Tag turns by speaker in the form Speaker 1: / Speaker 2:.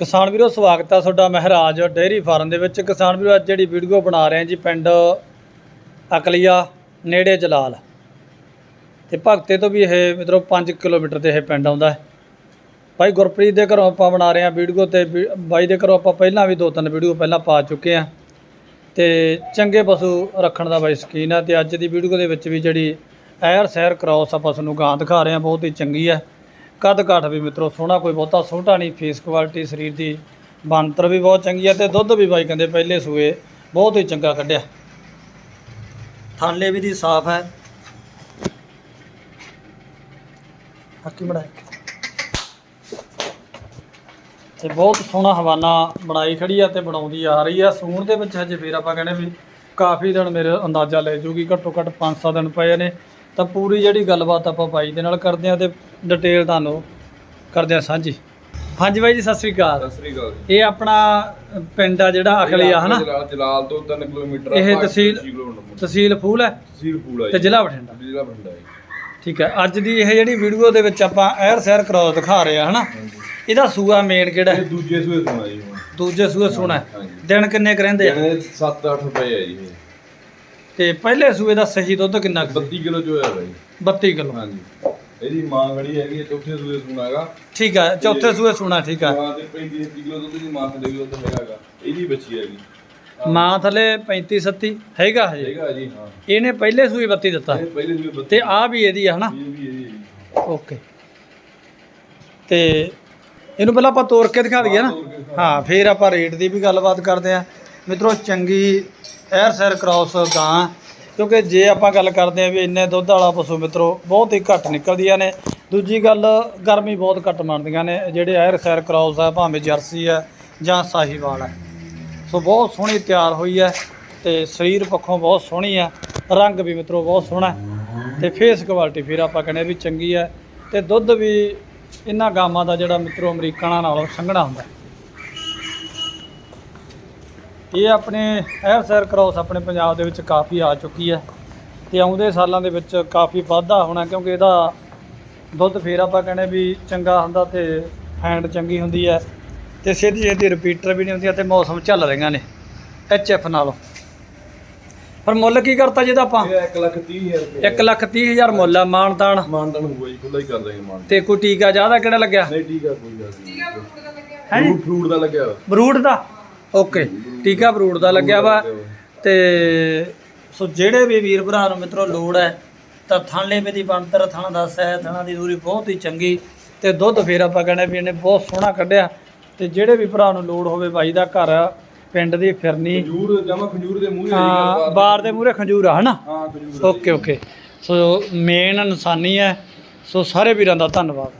Speaker 1: ਕਿਸਾਨ ਵੀਰੋ, ਸਵਾਗਤ ਆ ਤੁਹਾਡਾ ਮਹਾਰਾਜ ਡੇਅਰੀ ਫਾਰਮ ਦੇ ਵਿੱਚ। ਕਿਸਾਨ ਵੀਰੋ, ਅੱਜ ਜਿਹੜੀ ਵੀਡੀਓ ਬਣਾ ਰਹੇ ਹਾਂ ਜੀ ਪਿੰਡ ਅਕਲੀਆ, ਨੇੜੇ ਜਲਾਲ। ਤੇ ਭਗਤੇ ਤੋਂ ਵੀ ਇਹ ਮਿੱਤਰੋ 5 ਕਿਲੋਮੀਟਰ ਤੇ ਇਹ ਪਿੰਡ ਆਉਂਦਾ ਹੈ। ਭਾਈ ਗੁਰਪ੍ਰੀਤ ਦੇ ਘਰੋਂ ਆਪਾਂ ਬਣਾ ਰਹੇ ਹਾਂ ਵੀਡੀਓ ਤੇ ਵੀ- ਬਾਈ ਦੇ ਘਰੋਂ ਆਪਾਂ ਪਹਿਲਾਂ ਵੀ ਦੋ ਤਿੰਨ ਵੀਡੀਓ ਪਹਿਲਾਂ ਪਾ ਚੁੱਕੇ ਹਾਂ। ਤੇ ਚੰਗੇ ਪਸ਼ੂ ਰੱਖਣ ਦਾ ਬਾਈ ਸ਼ੌਕੀਨ ਹੈ ਤੇ ਅੱਜ ਦੀ ਵੀਡੀਓ ਦੇ ਵਿੱਚ ਵੀ ਜਿਹੜੀ ਐਰ ਸੈਰ ਕ੍ਰਾਸ ਆਪਾਂ ਤੁਹਾਨੂੰ ਗਾਂ ਦਿਖਾ ਰਹੇ ਹਾਂ, ਬਹੁਤ ਹੀ ਚੰਗੀ ਹੈ। ਕੱਦ ਕਾਠ ਵੀ ਮਿੱਤਰੋ, ਸੋਹਣਾ ਕੋਈ ਬਹੁਤਾ ਛੋਟਾ ਨਹੀਂ ਫੇਸ ਕੁਆਲਿਟੀ ਸਰੀਰ ਦੀ ਬਣਤਰ ਵੀ ਬਹੁਤ ਚੰਗੀ ਹੈ ਤੇ ਦੁੱਧ ਵੀ ਬਾਈ ਕਹਿੰਦੇ ਪਹਿਲੇ ਸੂਏ ਬਹੁਤ ਹੀ ਚੰਗਾ ਕੱਢਿਆ। ਥਾਲੇ ਵੀ ਦੀ ਸਾਫ਼ ਹੈ। ਹੱਕੀ ਬਣਾਏ ਤੇ ਬਹੁਤ ਸੋਹਣਾ ਹਵਾਨਾ ਬਣਾਈ ਖੜੀ ਆ ਤੇ ਬਣਾਉਂਦੀ ਆ ਰਹੀ ਆ। ਸੂਣ ਦੇ ਵਿੱਚ ਹਜੇ ਫੇਰ ਆਪਾਂ ਕਹਿੰਦੇ ਵੀ ਕਾਫੀ ਦਿਨ ਮੇਰੇ ਅੰਦਾਜ਼ਾ ਲੈ ਜੂਗੀ, ਘੱਟੋ ਘੱਟ 5-7 ਦਿਨ ਪਏ ਨੇ। ਤਾਂ ਪੂਰੀ ਜਿਹੜੀ ਗੱਲਬਾਤ ਆਪਾਂ ਬਾਈ ਦੇ ਨਾਲ ਕਰਦੇ ਆ ਤੇ ਡਿਟੇਲ ਤੁਹਾਨੂੰ ਕਰਦੇ ਆ ਸਾਂਝੀ। ਹਾਂਜੀ ਬਾਈ ਜੀ ਸਤਿ ਸ੍ਰੀ ਅਕਾਲ।
Speaker 2: ਸਤਿ ਸ੍ਰੀ ਅਕਾਲ ਜੀ।
Speaker 1: ਇਹ ਆਪਣਾ ਪਿੰਡ ਆ ਜਿਹੜਾ ਅਖਲੀ ਆ ਹਨਾ?
Speaker 2: ਜਲਾਲ ਜਲਾਲ ਤੋਂ 3 ਕਿਲੋਮੀਟਰ
Speaker 1: ਇਹ
Speaker 2: ਆ,
Speaker 1: ਤਹਿਸੀਲ-। ਤਹਿਸੀਲ ਫੂਲ ਹੈ?
Speaker 2: ਤਹਿਸੀਲ ਪੂਲਾ
Speaker 1: ਤੇ ਜ਼ਿਲ੍ਹਾ ਬਠਿੰਡਾ।
Speaker 2: ਜ਼ਿਲ੍ਹਾ ਬਠਿੰਡਾ ਜੀ।
Speaker 1: ਠੀਕ ਹੈ। ਅੱਜ ਦੀ ਇਹ ਜਿਹੜੀ ਵੀਡੀਓ ਦੇ ਵਿੱਚ ਆਪਾਂ ਐਰ ਸੈਰ ਕਰਾਸ ਦਿਖਾ ਰਹੇ ਆ ਹਨਾ? ਇਹਦਾ ਸੂਆ ਮੇਨ ਕਿਹੜਾ ਹੈ?
Speaker 2: ਦੂਜੇ ਸੂਏ ਸੁਣਾ ਜੀ
Speaker 1: ਦੂਜੇ ਸੂਏ ਹੈ।
Speaker 2: ਹਾਂਜੀ।
Speaker 1: ਦਿਨ ਕਿੰਨੇ ਕੁ ਰਹਿੰਦੇ ਆ?
Speaker 2: ਜਣੇ 7-8 ਰੁਪਏ ਹੈ ਜੀ
Speaker 1: ਤੇ ਪਹਿਲੇ ਸੂਏ ਦਾ ਸਹੀ ਦੁੱਧ ਕਿੰਨਾ ਕੁ ਸੀ?
Speaker 2: 32 ਕਿਲੋ ਜੋ ਹੈ ਬਾਈ।
Speaker 1: 32 ਕਿਲੋ।
Speaker 2: ਹਾਂਜੀ। ਇਹਦੀ ਮਾਂ ਖੜੀ ਹੈਗੀ ਹੈ, ਚੌਥੇ ਸੂਏ ਸੁਣਾ ਹੈਗਾ।
Speaker 1: ਠੀਕ ਹੈ ਚੌਥੇ ਸੂਏ ਸੋਹਣਾ ਠੀਕ ਹੈ
Speaker 2: ਮਾਂ ਦੇ 35 ਕਿਲੋ ਦੁੱਧ ਦੀ ਮਾਂ ਦੇ ਦੁੱਧ ਹੈਗਾ ਇਹਦੀ ਬੱਚੀ ਹੈਗੀ।
Speaker 1: ਮਾਂ ਥਲੇ 35 37 ਹੈਗਾ ਹਜੇ?
Speaker 2: ਹੈਗਾ ਜੀ ਹਾਂ।
Speaker 1: ਇਹਨੇ ਪਹਿਲੇ ਸੂਏ 32 ਦਿੱਤਾ।
Speaker 2: ਇਹ ਪਹਿਲੇ ਸੂਏ 32
Speaker 1: ਤੇ ਆ ਵੀ ਇਹਦੀ ਆ ਹਨਾ?
Speaker 2: ਇਹ ਵੀ ਇਹਦੀ ਹੈ ਜੀ।
Speaker 1: ਓਕੇ। ਤੇ ਇਹਨੂੰ ਪਹਿਲਾਂ ਆਪਾਂ ਤੋੜ ਕੇ ਦਿਖਾ ਦਈਏ ਨਾ। ਹਾਂ ਫਿਰ ਆਪਾਂ ਰੇਟ ਦੀ ਵੀ ਗੱਲਬਾਤ ਕਰਦੇ ਆ ਮਿੱਤਰੋ, ਚੰਗੀ ਐਰ ਸੈਰ ਕ੍ਰਾਸ ਗਾਂ ਕਿਉਂਕਿ ਜੇ ਆਪਾਂ ਗੱਲ ਕਰਦੇ ਆ ਵੀ ਇੰਨੇ ਦੁੱਧ ਵਾਲਾ ਪਸ਼ੂ ਮਿੱਤਰੋ, ਬਹੁਤ ਹੀ ਘੱਟ ਨਿਕਲਦੀਆਂ ਨੇ। ਦੂਜੀ ਗੱਲ, ਗਰਮੀ ਬਹੁਤ ਘੱਟ ਮੰਨਦੀਆਂ ਨੇ। ਜਿਹੜੇ ਐਰ ਸੈਰ ਕ੍ਰਾਸ ਆ, ਭਾਵੇਂ ਜਰਸੀ ਆ ਜਾਂ ਸਾਹੀਵਾਲ ਹੈ ਸੋ ਬਹੁਤ ਸੋਹਣੀ ਤਿਆਰ ਹੋਈ ਹੈ ਤੇ ਸਰੀਰ ਪੱਖੋਂ ਬਹੁਤ ਸੋਹਣੀ ਹੈ। ਰੰਗ ਵੀ ਮਿੱਤਰੋ, ਬਹੁਤ ਸੋਹਣਾ ਹੈ। ਤੇ ਫੇਸ ਕੁਆਲਿਟੀ ਫਿਰ ਆਪਾਂ ਕਹਿੰਦੇ ਵੀ ਚੰਗੀ ਹੈ। ਤੇ ਦੁੱਧ ਵੀ ਇਹਨਾਂ ਗਾਵਾਂ ਦਾ ਜਿਹੜਾ ਮਿੱਤਰੋ, ਅਮਰੀਕਨਾਂ ਨਾਲੋਂ ਸੰਘਣਾ ਹੁੰਦਾ ਇਹ ਆਪਣੇ ਐਰ ਸੈਰ ਕ੍ਰਾਸ ਆਪਣੇ ਪੰਜਾਬ ਦੇ ਵਿੱਚ ਕਾਫੀ ਆ ਚੁੱਕੀ ਹੈ ਤੇ ਆਉਂਦੇ ਸਾਲਾਂ ਦੇ ਵਿੱਚ ਕਾਫੀ ਵਾਧਾ ਹੋਣਾ ਕਿਉਂਕਿ ਇਹਦਾ ਦੁੱਧ ਫੇਰ ਆਪਾਂ ਕਹਿੰਦੇ ਵੀ ਚੰਗਾ ਹੁੰਦਾ ਤੇ ਫੈਂਡ ਚੰਗੀ ਹੁੰਦੀ ਹੈ ਤੇ ਸਿੱਧੀ ਸਿੱਧੀ ਰਿਪੀਟਰ ਵੀ ਨਹੀਂ ਹੁੰਦੀਆਂ ਤੇ ਮੌਸਮ ਝੱਲ ਰਹੀਆਂ ਨੇ ਐਚ ਐਫ ਨਾਲੋਂ। ਪਰ ਮੁੱਲ ਕੀ ਕਰਤਾ ਜਿਹਦਾ ਆਪਾਂ?
Speaker 2: ਇਹ 1 ਲੱਖ 30 ਹਜ਼ਾਰ ਰੁਪਏ।
Speaker 1: 1 ਲੱਖ 30 ਹਜ਼ਾਰ ਮੁੱਲ ਆ ਮਾਨਤਾਨ।
Speaker 2: ਮਾਨਦਨ ਹੋਊਗਾ ਜੀ ਖੁੱਲਾ ਹੀ ਕਰ ਦਾਂਗੇ ਮਾਨ
Speaker 1: ਤੇ ਕੋਈ ਟੀਕਾ ਜ਼ਿਆਦਾ ਕਿਹੜਾ ਲੱਗਿਆ?
Speaker 2: ਨਹੀਂ ਠੀਕ ਆ ਕੋਈ ਨਹੀਂ।
Speaker 1: ਹੈ?
Speaker 2: ਫਰੂਟ ਫਰੂਟ ਦਾ ਲੱਗਿਆ ਵਾ।
Speaker 1: ਬਰੂਡ ਦਾ? ਓਕੇ ਟੀਕਾ ਬਰੂਡ ਦਾ ਲੱਗਿਆ ਵਾ। ਤੇ ਸੋ ਜਿਹੜੇ ਵੀ ਵੀਰ ਭਰਾ ਨੂੰ ਮਿੱਤਰੋ ਲੋੜ ਹੈ ਤਾਂ ਥਾਂਲੇ ਦੀ ਬਣਤਰ ਥਾਂ ਦਾ ਸਹਿ ਥਾਂ ਦੀ ਦੂਰੀ ਬਹੁਤ ਹੀ ਚੰਗੀ। ਤੇ ਦੁੱਧ ਫੇਰ ਆਪਾਂ ਕਹਿੰਦੇ ਵੀ ਇਹਨੇ ਬਹੁਤ ਸੋਹਣਾ ਕੱਢਿਆ। ਤੇ ਜਿਹੜੇ ਵੀ ਭਰਾ ਨੂੰ ਲੋੜ ਹੋਵੇ ਬਾਈ ਦਾ ਘਰ ਪਿੰਡ ਦੀ ਫਿਰਨੀ।
Speaker 2: ਖਜੂਰ ਜਮਾ ਖਜੂਰ ਦੇ ਮੂਹਰੇ
Speaker 1: ਹਾਂ ਬਾਰ ਦੇ ਮੂਹਰੇ ਖੰਜੂਰ ਆ ਹਨਾ?
Speaker 2: ਹਾਂ ਖਜੂਰ
Speaker 1: ਓਕੇ ਓਕੇ। ਸੋ ਮੇਨ ਨਿਸ਼ਾਨੀ ਹੈ। ਸੋ ਸਾਰੇ ਵੀਰਾਂ ਦਾ ਧੰਨਵਾਦ।